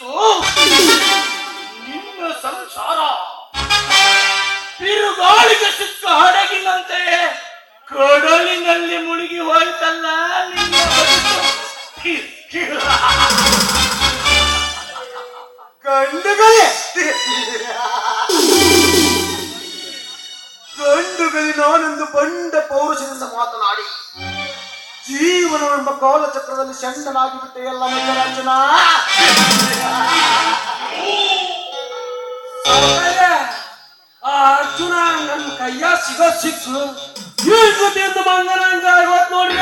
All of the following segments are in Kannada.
ಜಾಲಕ್ಕೆ ನಿಮ್ಮ ಸಂಸಾರ ಬಿರುಗಾಳಿಗೆ ಸಿಕ್ಕ ಹಡಗಿನಂತೆ ಕಡಲಿನಲ್ಲಿ ಮುಳುಗಿ ಹೋಯ್ತಲ್ಲ ನಿಮ್ಮ. ಗಂಡುಗಳೇ ಗಂಡುಗಳಿ ನಾನೊಂದು ಬಂಡ ಪೌರುಷದಿಂದ ಮಾತನಾಡಿ ಜೀವನವೆಂಬ ಕಾಲಚಕ್ರದಲ್ಲಿ ಚಕ್ರದಲ್ಲಿ ಶರಣಾಗಿಬಿಟ್ಟ ಎಲ್ಲ ಆ ಅರ್ಜುನ ನನ್ನ ಕೈಯ ಸಿಗೋ ಸಿಕ್ಕು ಈ ಜೊತೆಯಿಂದ ಮಂಗನಂಗ ಇವತ್ತು ನೋಡಿ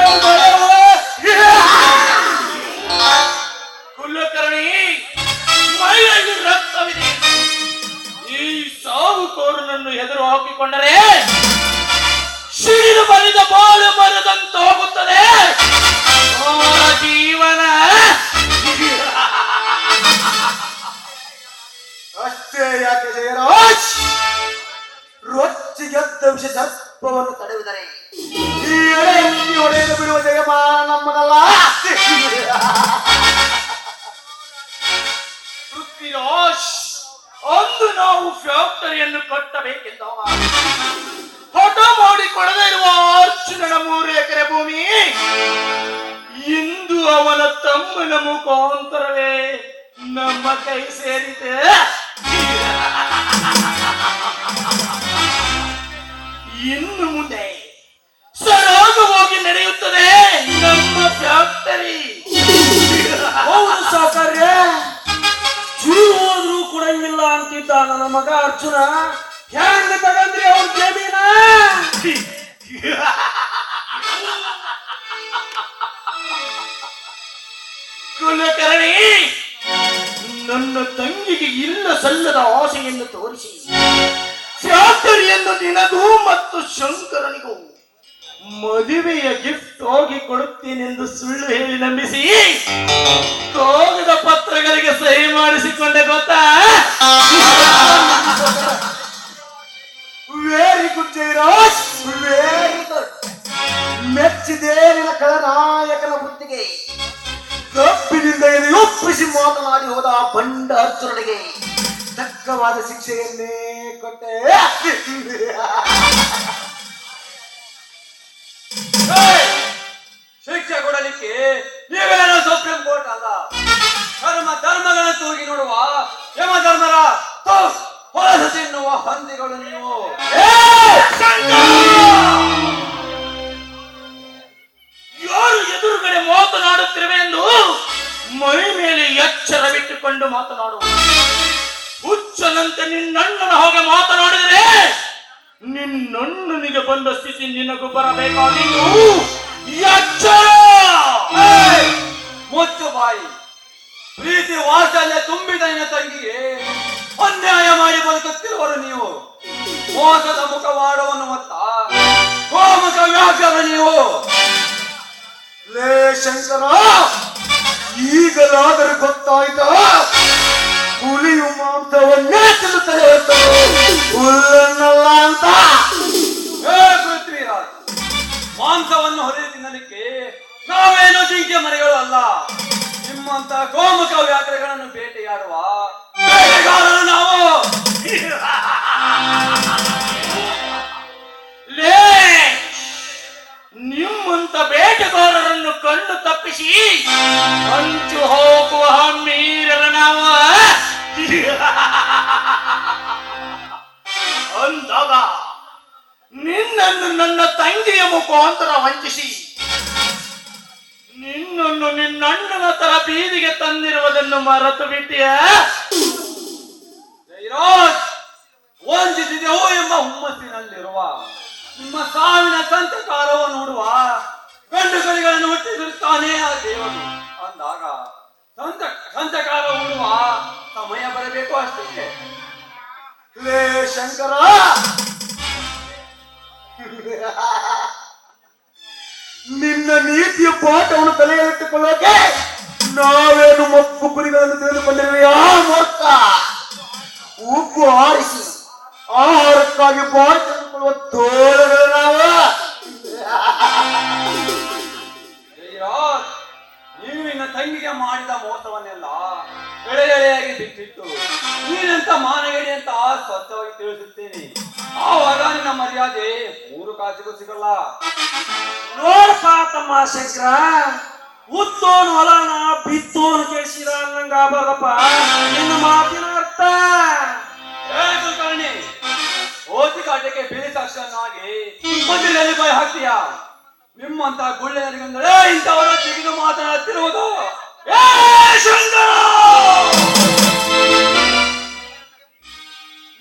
ಕೈ ಇನ್ನು ಮುಂದೆ ಸರಾಗವಾಗಿ ನಡೆಯುತ್ತದೆ ನಮ್ಮ ಫ್ಯಾಕ್ಟರಿ. ಹೌದು ಸಾಕಾರ್ಯ. ಜೀವ ಹೋದ್ರೂ ಕೊಡಂಗಿಲ್ಲ ಅಂತಿದ್ದ ನನ್ನ ಮಗ ಅರ್ಜುನ. ಹೆಂಗ ತಗಂದ್ರಿ ಅವ್ರ ಜಮೀನ ಕುಲಕರ್ಣಿ ನನ್ನ ತಂಗಿಗೆ ಇಲ್ಲ ಸಲ್ಲದ ಆಸೆಯನ್ನು ತೋರಿಸಿ. ಫ್ಯಾಕ್ಟರಿಯನ್ನು ನಿನಗೂ ಮತ್ತು ಶಂಕರನಿಗೂ ಮದುವೆಯ ಗಿಫ್ಟ್ ಹೋಗಿ ಕೊಡುತ್ತೇನೆಂದು ಸುಳ್ಳು ಹೇಳಿ ನಂಬಿಸಿ ಕಾಗದ ಪತ್ರಗಳಿಗೆ ಸಹಿ ಮಾಡಿಸಿಕೊಂಡೆ ಗೊತ್ತಾ? Very good Jayaraj very good ಮೆಚ್ಚಿದೆ ನಿನ್ನ ಕಳನಾಯಕನ ಬುದ್ಧಿಗೆ. ಕಬ್ಬಿನಿಂದ ಎದೆಯೊಪ್ಪಿಸಿ ಮಾತನಾಡಿ ಹೋದ ಆ ಬಂಡ ಅರ್ಜುನನಿಗೆ ತಕ್ಕವಾದ ಶಿಕ್ಷೆಯನ್ನೇ ಕೊಟ್ಟೆ. ಶಿಕ್ಷೆ ಕೊಡಲಿಕ್ಕೆ ನೀವೇನ ಸುಪ್ರೀಂ ಕೋರ್ಟ್ ಅಲ್ಲ. ಧರ್ಮ ಧರ್ಮಗಳನ್ನು ತೂಗಿ ನೋಡುವ ಯಮ ಧರ್ಮರ ಹೊಲಸ ತಿನ್ನುವ ಹಂದಿಗಳು ನೀವು. ಎದುರುಗಡೆ ಮಾತನಾಡುತ್ತಿರುವೆ ಎಂದು ಮೈ ಮೇಲೆ ಎಚ್ಚರವಿಟ್ಟುಕೊಂಡು ಮಾತನಾಡುವ ಹುಚ್ಚನಂತೆ ನಿನ್ನಣ್ಣನ ಹಾಗೆ ಮಾತನಾಡಿದರೆ ನಿನ್ನಣ್ಣನಿಗೆ ಬಂದ ಸ್ಥಿತಿ ನಿನಗೂ ಬರಬೇಕಾಗಿದ್ದು ಎಚ್ಚರ! ಮುಚ್ಚು ಬಾಯಿ. ಪ್ರೀತಿ ವಾತ್ಸಲ್ಯ ತುಂಬಿದ ತಂಗಿಗೆ ಅನ್ಯಾಯ ಮಾಡಿ ಬದುಕುತ್ತಿರುವರು ನೀವು. ಮೋಸದ ಮುಖವಾಡವನ್ನು ಮತ್ತ ಗೋಮುಖ ವ್ಯಾಕರಣ ನೀವು. ಲೇ ಶಂಕರ, ಈಗಲಾದರೂ ಗೊತ್ತಾಯ್ತ? ಹುಲಿಯು ಮಾಂಸವನ್ನೇ ತಿನ್ನುತ್ತದೆ ಹೊರತು ಹುಲ್ಲನ್ನಲ್ಲ ಅಂತ. ಮಾಂಸವನ್ನು ಹೊರಗೆ ತಿನ್ನಲಿಕ್ಕೆ ನಾವೇನು ಜಿಂಕೆ ಮರಿಗಳು ಅಲ್ಲ. ನಿಮ್ಮಂತ ಗೋಮುಖ ವ್ಯಾಕರಗಳನ್ನು ಬೇಟೆಯಾಡುವ ನಾವು. ಲೇ ನಿಮ್ಮಂತ ಬೇಟೆಗಾರರನ್ನು ಕಣ್ಣು ತಪ್ಪಿಸಿ ಹಂಚು ಹೋಗುವ ಹಮ್ಮೀರರ ನಾವು. ಅಂದಾಗ ನಿನ್ನನ್ನು ನನ್ನ ತಂಗಿಯ ಮುಖಾಂತರ ವಂಚಿಸಿ, ನಿನ್ನನ್ನು ನಿನ್ನಣ್ಣನ ತರ ಬೀದಿಗೆ ತಂದಿರುವುದನ್ನು ಮರೆತು ಬಿಟ್ಟಿಯ. ವಂಚಿಸಿದೆವು ಎಂಬ ಹುಮ್ಮಸ್ಸಿನಲ್ಲಿರುವ ನಿಮ್ಮ ಸಾವಿನ ಸಂತಕಾರವ ನೋಡುವ ಗಂಡುಗಳಿಗಳನ್ನು ಹುಟ್ಟಿಸಿರುತ್ತಾನೆ ಆ ದೇವರು ಅಂದಾಗ ಸಂತ, ಸಂತಕಾಲ ಉಡುವ ಸಮಯ ಬರಬೇಕು ಅಷ್ಟೇ. ಲೇ ಶಂಕರ! ನಿನ್ನ ನೀತಿಯ ಪಾಠವನ್ನು ತಲೆಯಲ್ಲಿಟ್ಟುಕೊಳ್ಳೋಕೆ ನಾವೇನು ಮಕ್ಕು ಕುರಿಗಳನ್ನು ತಿಳಿದುಕೊಂಡಿರುವ ಮೂರ್ಖ? ಉಪ್ಪು ಆರಿಸಿ ಆಹಾರಕ್ಕಾಗಿ ಪಾಠ ತೆಗೆದುಕೊಳ್ಳುವ ತೋಳಗಳು ನಾವು. ತಂಗಿಗೆ ಮಾಡಿದ ಮೋಸವನ್ನೆಲ್ಲ ಎಳೆ ಎಳೆಯಾಗಿ ಬಿಟ್ಟಿತ್ತು. ನೀನಂತ ಮಾನಗಡಿ ಅಂತ ಸ್ವಚ್ಛವಾಗಿ ತಿಳಿಸುತ್ತೇನೆ. ಆವಾಗ ನಿನ್ನ ಮರ್ಯಾದೆ ಮೂರು ಕಾಸಿಗೂ ಸಿಗಲ್ಲ. ನೋಡಪ್ಪ ತಮ್ಮ ಶಂಕರ ಉತ್ತೋನ್ ಹೊಲನ ಬಿತ್ತೋನ್ ಕೇಳಿಸಿದ ಅನ್ನಂಗ ಆಗಬಾರ್ದಪ್ಪ. ನಿನ್ನ ಮಾತಿನ ಅರ್ಥ. ಕುಲಕರ್ಣಿ ಓದಿ ಕಾಟಕ್ಕೆ ಬಿಳಿ ಸಾಕ್ಷನಾಗಿ ಮಧ್ಯದಲ್ಲಿ ಬಾಯಿ ಹಾಕ್ತೀಯ? ನಿಮ್ಮಂತ ಗುಳ್ಳೆ ನನಗಂದ್ರೆ ಇಂಥವರ ತೆಗೆದು ಮಾತನಾಡುತ್ತಿರುವುದು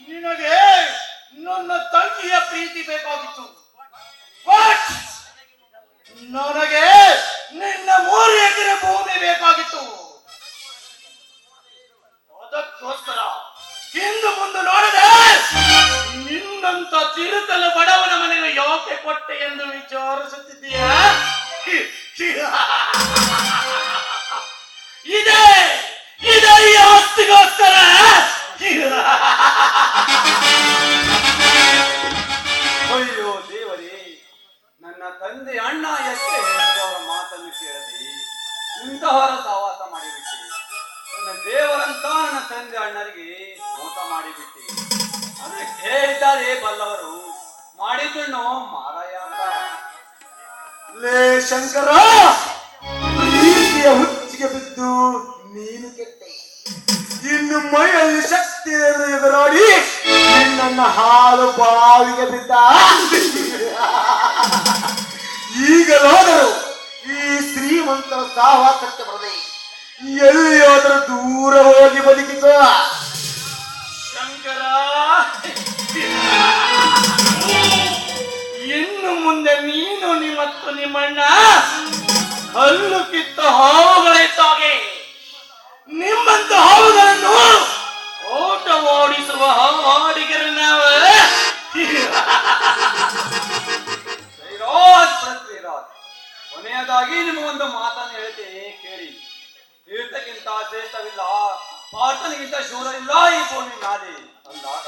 ನಿನಗೆ ನನ್ನ ತಂಗಿಯ ಪ್ರೀತಿ ಬೇಕಾಗಿತ್ತು. ಇನ್ನು ಮೈಯಲ್ಲಿ ಶಕ್ತಿ ನೋಡಿ ನಿನ್ನ ಹಾಲು ಬಾವಿಗೆ ಬಿದ್ದ. ಈಗಲಾದರೂ ಈ ಶ್ರೀಮಂತರ ಸಹವಾಸಕ್ಕೆ ಬರದೆ ಎಲ್ಲಿ ಹೋದರೂ ದೂರ ಹೋಗಿ ಬದುಕಿಕೋ ಶಂಕರ! ಇನ್ನು ಮುಂದೆ ನೀನು ನಿಮ್ಮತ್ತು ನಿಮ್ಮಣ್ಣ. ಹಲ್ಲು ಕಿತ್ತ ಹಾವುಗಳಿದ್ದಾಗೆ ನಿಮ್ಮಂತ ಹಾವುಗಳನ್ನು ಓಟವಾಡಿಸುವ ಹಾವಾಡಿಗರು ನಾವು? ಜೈರಾಜ್ ಪೃಥ್ವಿರಾಜ್ ಕೊನೆಯದಾಗಿ ನಿಮಗೊಂದು ಮಾತನ್ನು ಹೇಳ್ತೇನೆ ಕೇಳಿ. ತೀರ್ಥಕ್ಕಿಂತ ಶ್ರೇಷ್ಠವಿಲ್ಲ, ಪಾರ್ಥನಿಗಿಂತ ಶೂರ ಇಲ್ಲ ಈ ಭೂಮಿ ನಾದಿ ಅಂದಾಗ,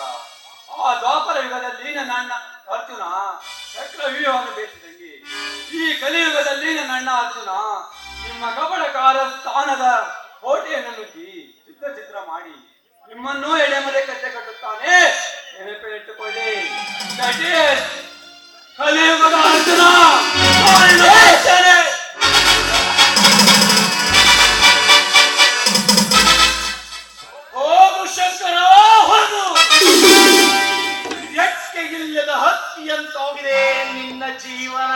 ಆ ದ್ವಾಪರ ಯುಗದಲ್ಲಿ ನನ್ನ ಅರ್ಜುನ ಚಕ್ರ ವ್ಯೂಹವನ್ನು ಬೇಸಿದಂಗೆ ಈ ಕಲಿಯುಗದಲ್ಲಿ ನನ್ನ ಅರ್ಜುನ ನಿಮ್ಮ ಕಪಟಕಾರ ಸ್ಥಾನದ ಕೋಟೆಯನ್ನು ನುಗ್ಗಿ ಚಿತ್ರ ಚಿತ್ರ ಮಾಡಿ ನಿಮ್ಮನ್ನು ಮೇಲೆ ಕಟ್ಟೆ ಕಟ್ಟುತ್ತಾನೆ. ನೆನಪಿಟ್ಟುಕೊಳ್ಳಿ ಕಲಿಯುಗದ ಅರ್ಜುನ. ಹೋಗು ಶಂಕರ, ಹೋಗು. ಎಕ್ಕೆ ಇಲ್ಲದ ಹತ್ತಿಯಂತಾಗಿದೆ ನಿನ್ನ ಜೀವನ.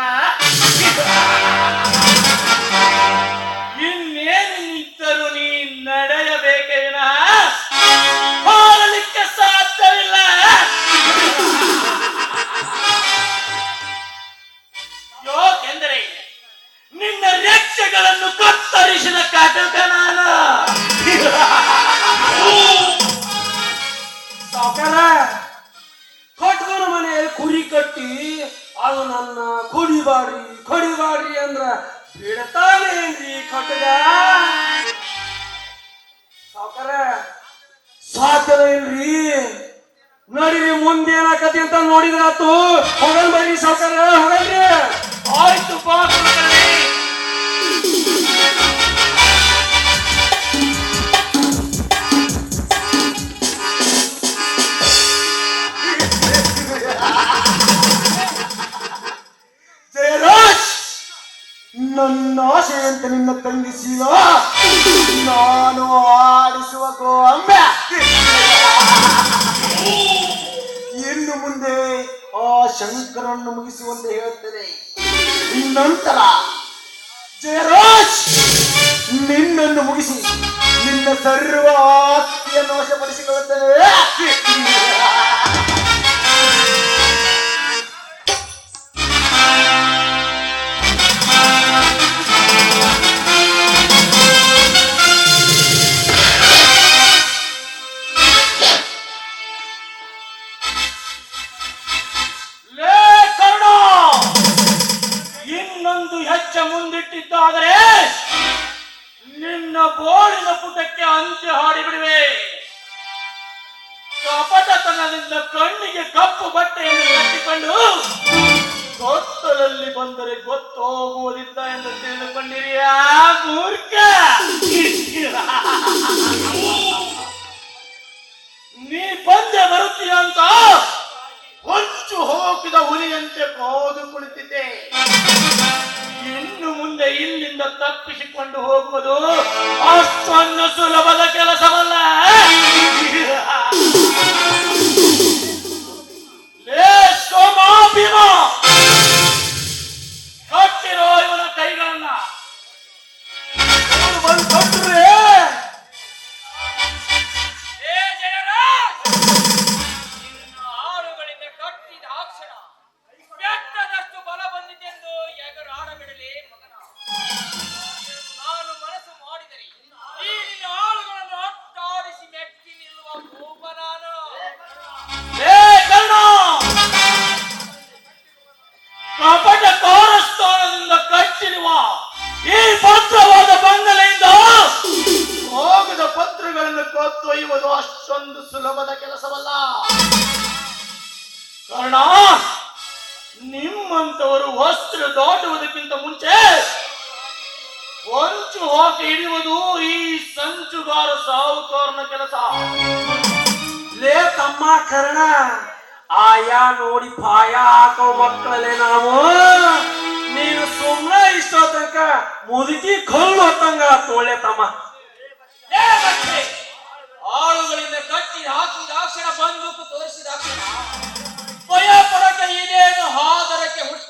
ನನ್ನ ಆಶೆಯಂತೆ ನಿನ್ನ ತಂಗಿಸಿದ ನಾನು ಆಡಿಸುವ ಗೋಂಬೆ. ಇನ್ನು ಮುಂದೆ ಆ ಶಂಕರನ್ನು ಮುಗಿಸುವಂತೆ ಹೇಳುತ್ತೇನೆ ನಂತರ ಜಯರಾಜ್, ನಿನ್ನನ್ನು ಮುಗಿಸಿ ನಿನ್ನ ಸರ್ವ ಆಸ್ತಿಯನ್ನು ವಶಪಡಿಸಿಕೊಳ್ಳುತ್ತೇನೆ ಹೆಜ್ಜೆ ಮುಂದಿಟ್ಟಿದ್ದಾದರೆ ನಿನ್ನ ಬೋಳಿನ ಪುಟಕ್ಕೆ ಅಂತ್ಯ ಹಾಡಿಬಿಡುವೆ. ಕಪಟತನದಿಂದ ಕಣ್ಣಿಗೆ ಕಪ್ಪು ಬಟ್ಟೆಯನ್ನು ಕಟ್ಟಿಕೊಂಡು ಗೊತ್ತಲಲ್ಲಿ ಬಂದರೆ ಗೊತ್ತೋಗುವುದಿಲ್ಲ ಎಂದು ತಿಳಿದುಕೊಂಡಿರಿಯಾ ಮೂರ್ಖ? ನೀ ಬಂದೆ ಬರುತ್ತೀಯ ಅಂತ ಹೊಂಚು ಹೋಗಿದ ಹುಲಿಯಂತೆ ಕೋದು ಕುಳಿತಿದೆ. ಇನ್ನು ಮುಂದೆ ಇಲ್ಲಿಂದ ತಪ್ಪಿಸಿಕೊಂಡು ಹೋಗುವುದು ಅಷ್ಟೊಂದು ಸುಲಭದ ಕೆಲಸವಲ್ಲ. ಕಟ್ಟಿರೋ ಇವನ ಕೈಗಳನ್ನ. ಕರ್ಣ? ಆಯಾ ನೋಡಿ ಪಾಯ ಹಾಕೋ ಮಕ್ಕಳಲ್ಲೇ ನಾವು. ನೀನು ಸುಮ್ಮನೆ ಇಷ್ಟೋ ತನಕ ಮುದುಕಿ ಕಲ್ಲು ಹೊತ್ತಂಗ ತೋಳೆ ತಮ್ಮ. ಆಳುಗಳಿಂದ ಕಟ್ಟಿ ಹಾಕಿದ ಅಕ್ಷರ ಬಂದೂಕು ತೋರಿಸಿದ ಅಕ್ಷರ. ಭಯ ಪಡಕ್ಕೆ ಇದೇನು ಹಾದರಕ್ಕೆ ಹುಟ್ಟಿದ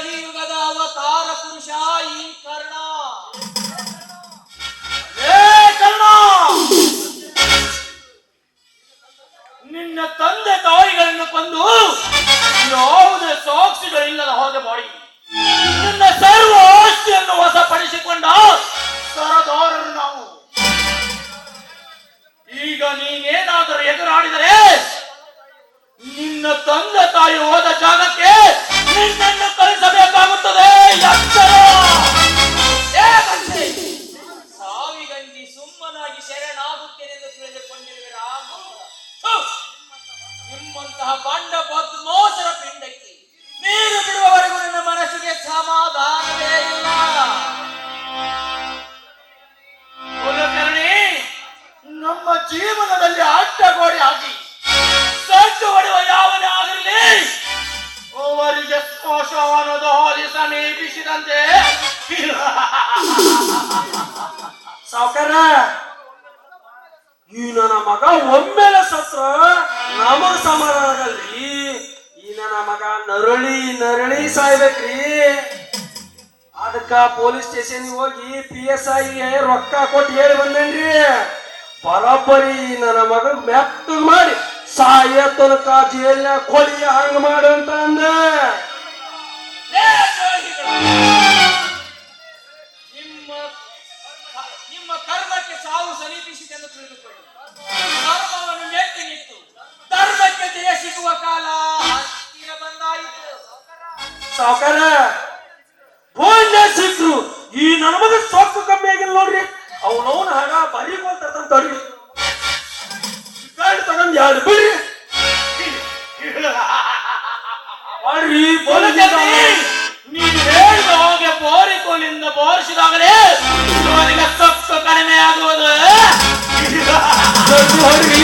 ಕಲಿಯುಗದ ಅವತಾರ ಪುರುಷ ಈ ಕರ್ಣ. ಕರ್ಣ! ನಿನ್ನ ತಂದೆ ತಾಯಿಗಳನ್ನು ಕೊಂದು ಯಾವುದೇ ಸಾಕ್ಷಿಗಳಿಲ್ಲದ ಹಾಗೆ ಮಾಡಿ. ನಿನ್ನ ಸರ್ವ ಆಸ್ತಿಯನ್ನು ವಶಪಡಿಸಿಕೊಂಡ ಸರದಾರರು ನಾವು. ಈಗ ನೀನೇನಾದರೂ ಎದುರಾಡಿದರೆ ನಿನ್ನ ತಂದೆ ತಾಯಿ ಹೋದ ಜಾಗಕ್ಕೆ ನಿನ್ನನ್ನು ನರಳಿ ನರಳಿ ಸಾಯ್ಬೇಕ್ರಿ. ಅದಕ್ಕ ಪೊಲೀಸ್ ಸ್ಟೇಷನ್ ಹೋಗಿ ಪಿ ಎಸ್ ಐಗೆ ರೊಕ್ಕ ಕೊಟ್ಟು ಹೇಳಿ ಬಂದೇನ್ರಿ? ಬರೋಬ್ಬರಿ ಈ ನನ್ನ ಮಗ ಮೆತ್ತ ಮಾಡಿ ಸಾಯ ತನಕ ಜೈಲ ಕೊಳಿ ಹಂಗ ಮಾಡು ಅಂತ ಅಂದೆ! ನಿಮ್ಮ ನಿಮ್ಮ ಕರ್ಮಕ್ಕೆ ಸಾವು ಸಮೀಪಿಸಿದೆ ತಿಳಿದುಕೊಳ್ಳಿ. ಧರ್ಮವನ್ನು ಮೆಟ್ಟಿ ನಿಂತು ಧರ್ಮಕ್ಕೆ ಜಯ ಸಿಗುವ ಕಾಲ ಸಾವುಕಾರ ಭೋಜನ ಸಿಕ್ರು ಈ ನನ್ನ ಮಗ ಸೊಕ್ಕು ಕಮ್ಮಿ ಆಗಿಲ್ಲ ನೋಡ್ರಿ. ಅವನವನ ಹಾಗ ಬರೀ ಕೊಡ್ತಾರ ತಡ್ರಿ. ಗಾಡಿ ತಗೊಂಡ್ ಯಾರು ಬಿಡ್ರಿ? ಮಾಡ್ರಿ ನೀನು ಹೇಳಿದ ಹಾಗೆ ಬೋರಿಕೋಲಿಂದ ಬೋರಿಸಿದಾಗಲೇ ಸೊಕ್ಕು ಕಡಿಮೆ ಆಗುವುದು. ಹೊಡ್ರಿ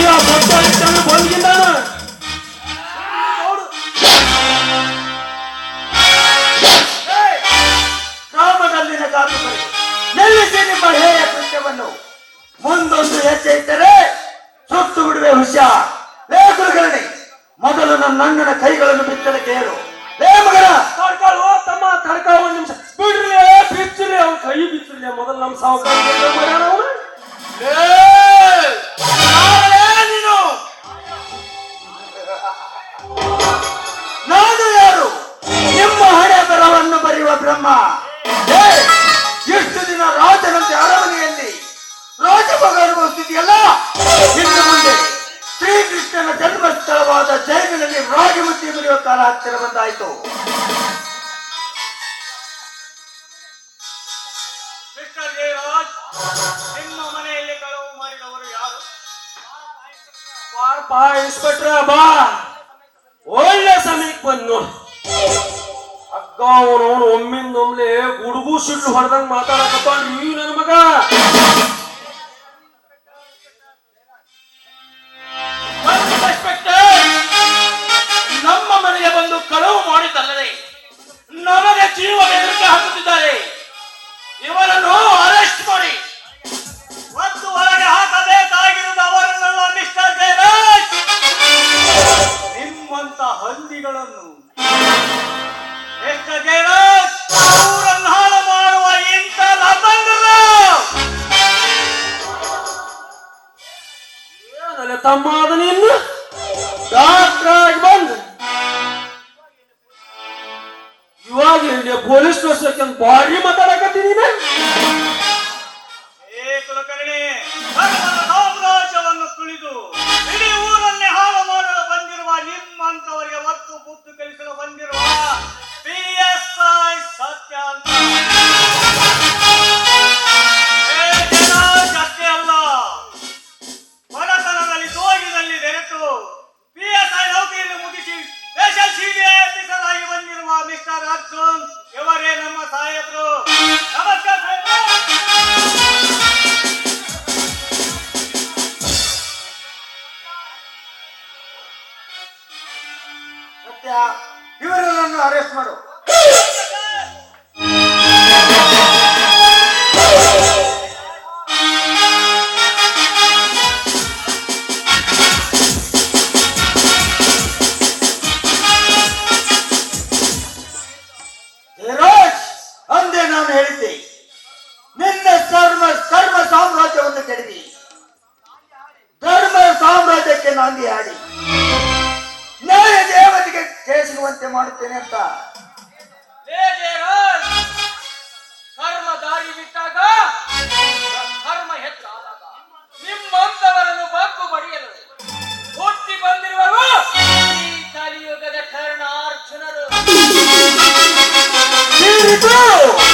ಕಾಲ ಹತ್ತಿರ ಬಂದಾಯ್ತು. ಮಿಸ್ಟರ್ ನಿಮ್ಮ ಮನೆಯಲ್ಲಿ ಕಳವು ಮಾಡಿದವರು ಯಾರು? ಬಾ ಒಳ್ಳೆ ಸಮಯಕ್ಕೆ ಬಂದು ಅಕ್ಕ ಅವನವನು ಒಮ್ಮಿಂದೊಮ್ಲೆ ಗುಡುಗು ಸಿಡ್ಲು ಹೊಡೆದಂಗೆ ಮಾತಾಡಕತ್ತ ನೀ ನನ್ನ ಮಗ. ಜೀವ ಬೆದರಿಕೆ ಹಾಕುತ್ತಿದ್ದಾರೆ ಇವರನ್ನು ಅರೆಸ್ಟ್ ಮಾಡಿ. ಮತ್ತು ಹೊರಗೆ ಹಾಕಬೇಕಾಗಿರುವುದು ಅವರನ್ನೆಲ್ಲ ಮಿಸ್ಟರ್ ಜಯರಾಜ್. ನಿಮ್ಮಂತ ಹಂದಿಗಳನ್ನು ಮಿಸ್ಟರ್ ಜಯರಾಜ್ ಊರನ್ನು ಹಾಳು ಮಾಡುವ ಇಂಥ ಲತಂಗರು ಏನಲ್ಲ ತಮ್ಮ ಪೊಲೀಸ್ ಸ್ಟೇಷನ್ ಬಾರಿ ಮಾತಾಡಕತ್ತೀನಿ ಏ ಸಾಮ್ರಾಜ್ಯವನ್ನು ತುಳಿದು ಇಡೀ ಊರನ್ನೇ ಹಾಳು ಮಾಡಲು ಬಂದಿರುವ ನಿಮ್ಮಂತವರಿಗೆ ಮತ್ತು ಬುದ್ಧಿ do?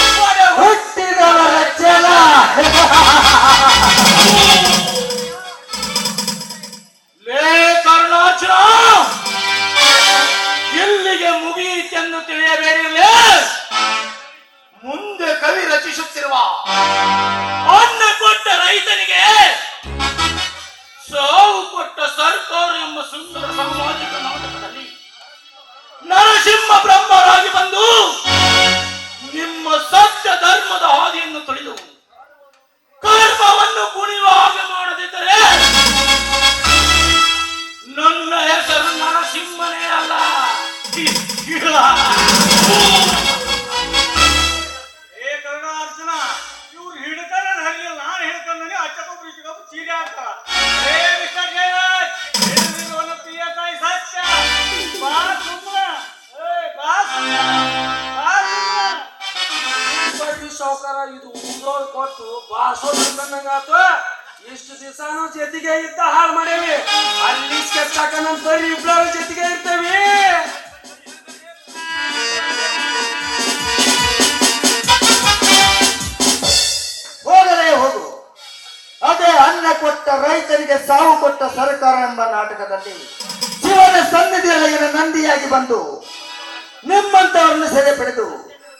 ಸತ್ಯವನ್ನು ಸೆರೆ ಪಡೆದು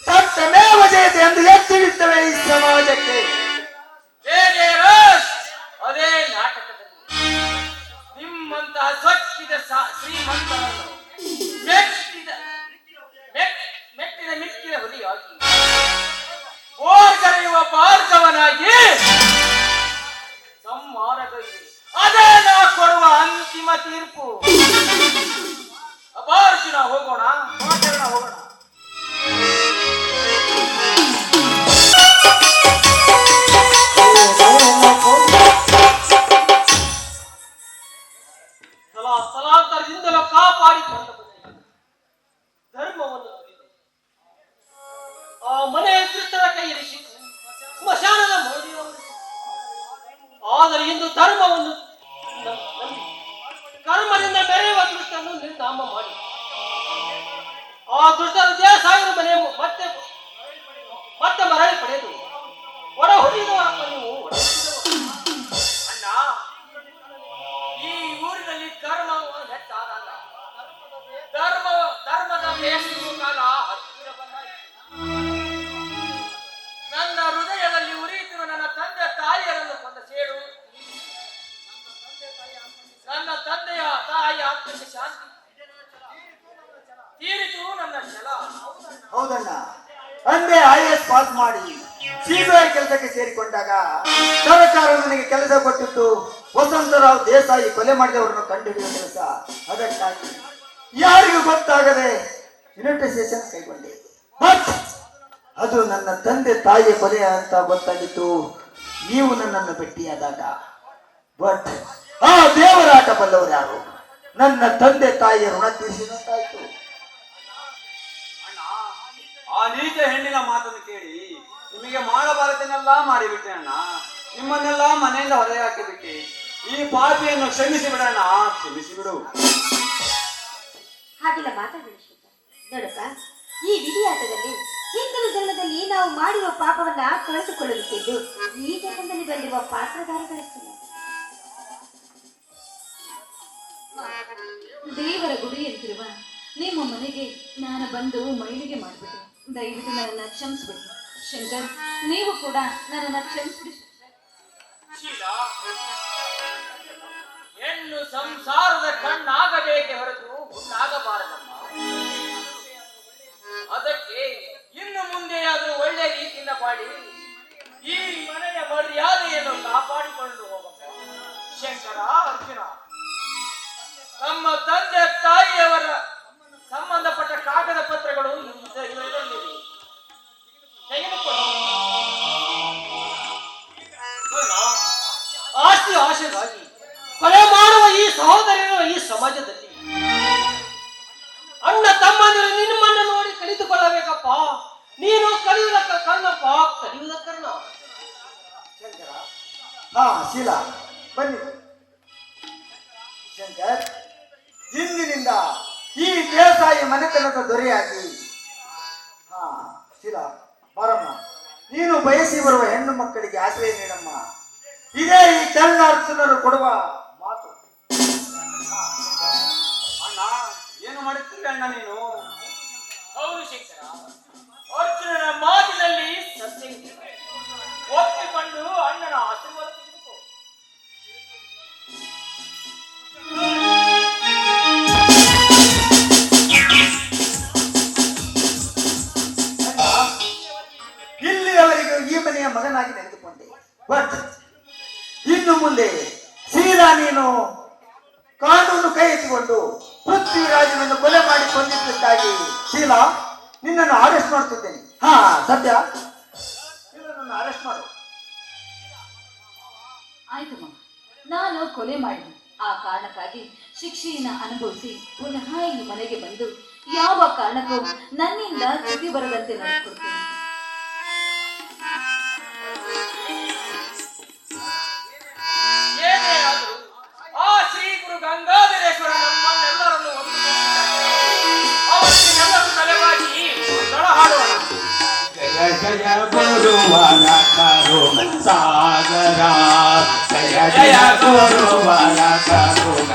ಸತ್ಯಮೇವ ಜಯತೆ ಎಂದು ಎತ್ತಿಡುತ್ತವೆ ಈ ಸಮಾಜಕ್ಕೆ. ಧರ್ಮವನ್ನು ಕರ್ಮದಿಂದ ಬೆರೆಯುವ ದೃಷ್ಟನ್ನು ನಿರ್ಧಾಮ ಮಾಡಿ. ಆ ದುಷ್ಟರ ದೇಹ ಸಾವಿರ ಮನೆ ಮತ್ತೆ ಮತ್ತೆ ಮರಳಿ ಪಡೆದು ಹೊರ ಹುರಿಯುವ ನೀವು ಅಣ್ಣ, ಈ ಊರಿನಲ್ಲಿ ಕರ್ಮ ಹೆಚ್ಚಾದಾಗ ಧರ್ಮ ಧರ್ಮದ ದೇಶ ತಂದೆಯ ತಾಯಿ ಆತ್ಮಕ್ಕೆ ಶಾಂತಿ ತೀರಿತು ನನ್ನ ಛಲ ಹೌದಣ್ಣ. ತಂದೆ ಐ ಎಸ್ ಪಾಸ್ ಮಾಡಿ ಸಿಬಿಐ ಕೆಲಸಕ್ಕೆ ಸೇರಿಕೊಂಡಾಗ ಸರ್ಕಾರ ನನಗೆ ಕೆಲಸ ಕೊಟ್ಟಿತ್ತು. ವಸಂತರಾವ್ ದೇಸಾಯಿ ಕೊಲೆ ಮಾಡಿದವರನ್ನು ಕಂಡುಹಿಡಿಯುವ ಕೆಲಸ. ಅದಕ್ಕಾಗಿ ಯಾರಿಗೂ ಗೊತ್ತಾಗದೆ ಇನ್ವಿಟೇಷನ್ ಕೈಗೊಂಡೆ. ಬಟ್ ಅದು ನನ್ನ ತಂದೆ ತಾಯಿಯ ಕೊಲೆ ಅಂತ ಗೊತ್ತಾಗಿತ್ತು. ನೀವು ನನ್ನನ್ನು ಭೇಟಿಯಾದಾಗ. ಬಟ್ ಆ ದೇವರಾಟ ಬಲ್ಲವರು ಯಾರು? ನನ್ನ ತಂದೆ ತಾಯಿಯ ಋಣ ತೀರಿಸಿದಂತಾಯ್ತು. ಅಣ್ಣ ಆ ನೀಚ ಹೆಣ್ಣಿನ ಮಾತನ್ನು ಕೇಳಿ ನಿಮಗೆ ಮಾಡಬಾರದನ್ನೆಲ್ಲ ಮಾಡಿಬಿಟ್ಟೆ ಅಣ್ಣ. ನಿಮ್ಮನ್ನೆಲ್ಲ ಮನೆಯಿಂದ ಹೊರಗೆ ಹಾಕಿಬಿಟ್ಟೆ ಈ ಪಾಪಿಯನ್ನು ಕ್ಷಮಿಸಿ ಬಿಡಣ್ಣ ಕ್ಷಮಿಸಿ ಬಿಡು. ಹಾಗೆಲ್ಲ ಮಾತಾಡಬೇಡಿ ಶ್ವೇತ ನೋಡಪ್ಪ ಈ ವಿಧಿಯಾಟದಲ್ಲಿ ಹಿಂದಿನ ಜನ್ಮದಲ್ಲಿ ನಾವು ಮಾಡಿರುವ ಪಾಪವನ್ನ ಕಳೆದುಕೊಳ್ಳಲಿಕ್ಕೆಂದು ಈ ಜನ್ಮದಲ್ಲಿ ಬಂದಿರುವ ಪಾತ್ರಧಾರಿಗಳಷ್ಟಲ್ಲ ದೇವರ ಗುಡಿ ಅಂತಿರುವ ನಿಮ್ಮ ಮನೆಗೆ ನಾನು ಬಂದು ಮೈಲಿಗೆ ಮಾಡಿಬಿಟ್ಟೆ ದಯವಿಟ್ಟು ನನ್ನನ್ನು ಕ್ಷಮಿಸ್ಬಿಡಿ. ಶಂಕರ್, ನೀವು ಕೂಡ ನನ್ನನ್ನು ಕ್ಷಮಿಸ್ಬಿಡಿ. ಹೆಣ್ಣು ಸಂಸಾರದ ಕಣ್ಣಾಗಬೇಕೆ ಹೊರತು ಹುಣ್ಣಾಗಬಾರದಮ್ಮ. ಅದಕ್ಕೆ ಇನ್ನು ಮುಂದೆಯಾದರೂ ಒಳ್ಳೆ ರೀತಿಯಿಂದ ಮಾಡಿ ಈ ಮನೆಯ ಮರ್ಯಾದೆಯನ್ನು ಕಾಪಾಡಿಕೊಂಡು ಹೋಗಬೇಕು ಶಂಕರ, ಅರ್ಜುನ. ನಮ್ಮ ತಂದೆ ತಾಯಿಯವರ ಸಂಬಂಧಪಟ್ಟ ಕಾಗದ ಪತ್ರಗಳು ಆಸ್ತಿ ಆಶೆಗಾಗಿ ಕೊಲೆ ಮಾಡುವ ಈ ಸಹೋದರರು ಈ ಸಮಾಜದಲ್ಲಿ. ಅಣ್ಣ ತಮ್ಮಂದಿರು ನಿಮ್ಮನ್ನ ನೋಡಿ ಕಲಿತುಕೊಳ್ಳಬೇಕಪ್ಪ. ನೀನು ಕಲಿಯುವುದಕ್ಕ ಕರ್ಣಪ್ಪ. ಕಲಿಯುವುದ ಕರ್ಣ. ಶಂಕರ. ಹಾ, ಶೀಲಾ, ಬನ್ನಿ. ಶಂಕರ್. ಇಂದಿನಿಂದ ಈ ದೇಸಾಯಿ ಮನೆತನದ ದೊರೆಯಾಗಿ. ಹಾ ಶೀಲಾ ಬರಮ್ಮ ನೀನು ಬಯಸಿ ಬರುವ ಹೆಣ್ಣು ಮಕ್ಕಳಿಗೆ ಆಶ್ರಯ ನೀಡಮ್ಮ. ಇದೇ ಈ ಚರಣಾರ್ಚನರು ಕೊಡುವ ಮಾತು. ಅಣ್ಣ ಏನು ಮಾಡುತ್ತೀರಿ ಅಣ್ಣ ನೀನು? ಹೌದು ಶಂಕರ ಅರ್ಜುನನ ಮಾತಿನಲ್ಲಿ ಒಪ್ಪಿಕೊಂಡು ಅಣ್ಣನ ಆಶೀರ್ವಾದ ಮಗನಾಗಿ ನೆನೆದುಕೊಂಡೆ. ಬಟ್ ಇನ್ನು ಮುಂದೆ ಸೀದಾ ನೀನು ಕಾನೂನು ಕೈ ಎತ್ತಿಕೊಂಡು ಪೃಥ್ವಿರಾಜನನ್ನು ಕೊಲೆ ಮಾಡಿ ಕೊಂದಿದ್ದಕ್ಕಾಗಿ ಶೀಲಾ, ನಿನ್ನನ್ನು ಅರೆಸ್ಟ್ ಮಾಡ್ತಿದ್ದೇನೆ. ಹಾ ನನ್ನನ್ನು ಅರೆಸ್ಟ್ ಮಾಡು. ಆಯ್ತು ನಾನು ಕೊಲೆ ಮಾಡಿದೆ. ಆ ಕಾರಣಕ್ಕಾಗಿ ಶಿಕ್ಷೆಯನ್ನ ಅನುಭವಿಸಿ ಪುನಃ ಇಲ್ಲಿ ಮನೆಗೆ ಬಂದು ಯಾವ ಕಾರಣಕ್ಕೂ ನನ್ನಿಂದ ಸುದ್ದಿ ಬರದಂತೆ ನೋಡಿಕೊಡ್ತೀನಿ. ಜಯ ಗುರುವರ ಕರುಣ ಸಾಗರ ಜಯ ಜಯ ಗುರುವರ ಕರುಣ